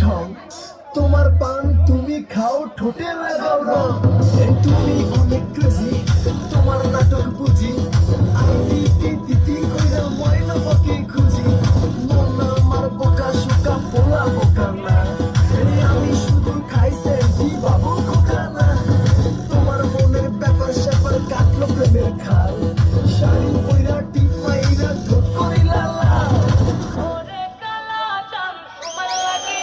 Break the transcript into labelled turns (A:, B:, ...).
A: ঢং। তোমার পান তুমি খাও ঠোঁটে লাগাও রং। তুমি অনেক খুশি তোমার নাটক বুঝি।